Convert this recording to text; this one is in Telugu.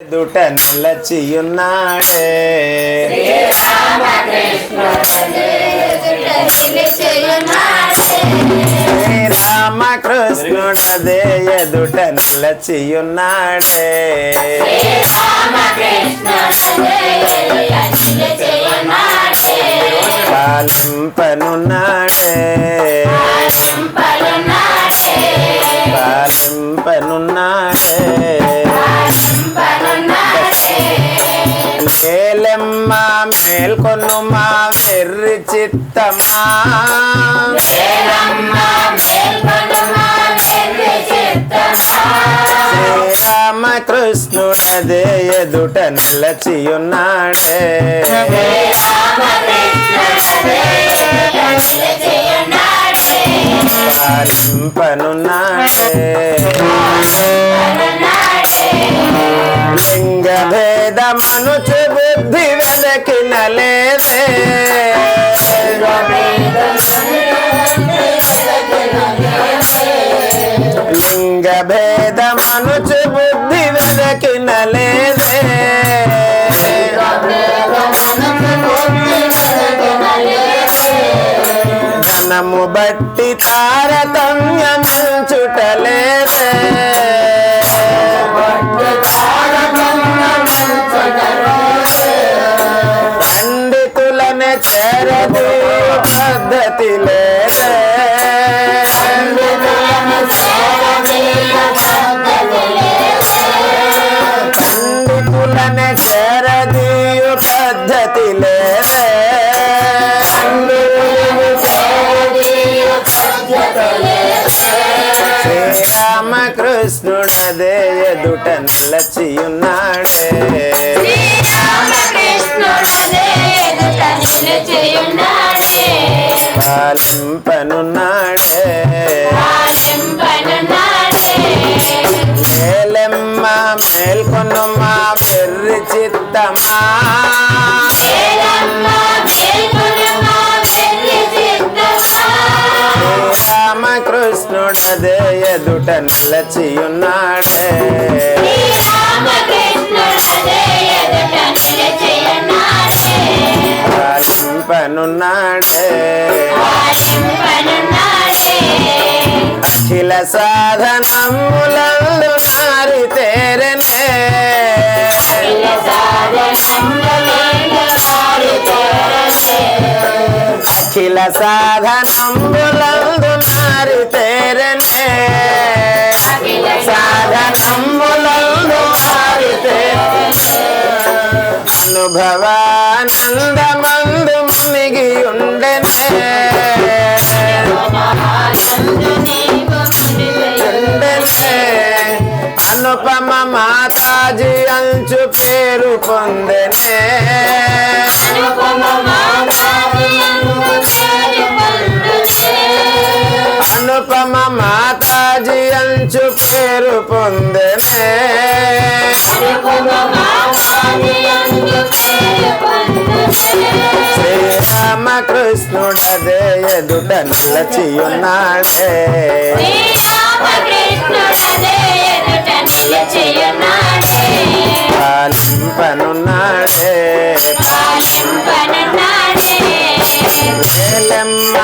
ఎదుట నిలచియున్నాడే శ్రీరామకృష్ణుడదే ఎదుట నిలచియున్నాడే పాలింపనున్నాడే పాలింపనున్నాడే. మేలెమ్మ మేల్కొనుమా వెర్రి చిత్తమా శ్రీరామకృష్ణుడదే ఎదుట నిలచియున్నాడే. పాలింపనున్నాడే. లింగ భేదమనుచు బుద్ధి వెదకిన లేదే లింగ భేదమనుచు బుద్ధి వెదకిన లేదే ధనము బట్టి తారతమ్యమించుటలేదే పద్ధతి లేదే పండితులనే చేరదీయు పద్ధతి లేదే శ్రీరామకృష్ణుడదే ఎదుట నిలచియున్నాడే పాలింపనున్నాడే మేలెమ్మ మేల్కొనుమా పెర్రి చిత్తమా. రామకృష్ణుడదే ఎదుట నిలచియున్నాడే. పనున్నాడే. అఖిల సాధనములందు నారి తేరనే. అఖిల సాధనములందు నారి తేరనే. సాధనం భవానందమందు మునిగి ఉండనే అనుపమ మాతాజీ అంచు పేరు పొందనే. అనుపమ మాతాజీ అంచు పేరు పొందనే అనుపమ మాతాజీ శ్రీరామకృష్ణుడదే ఎదుట నిలచియున్నాడే. పాలింపనున్నాడే. పాలింపనున్నాడే. వేలమ్మ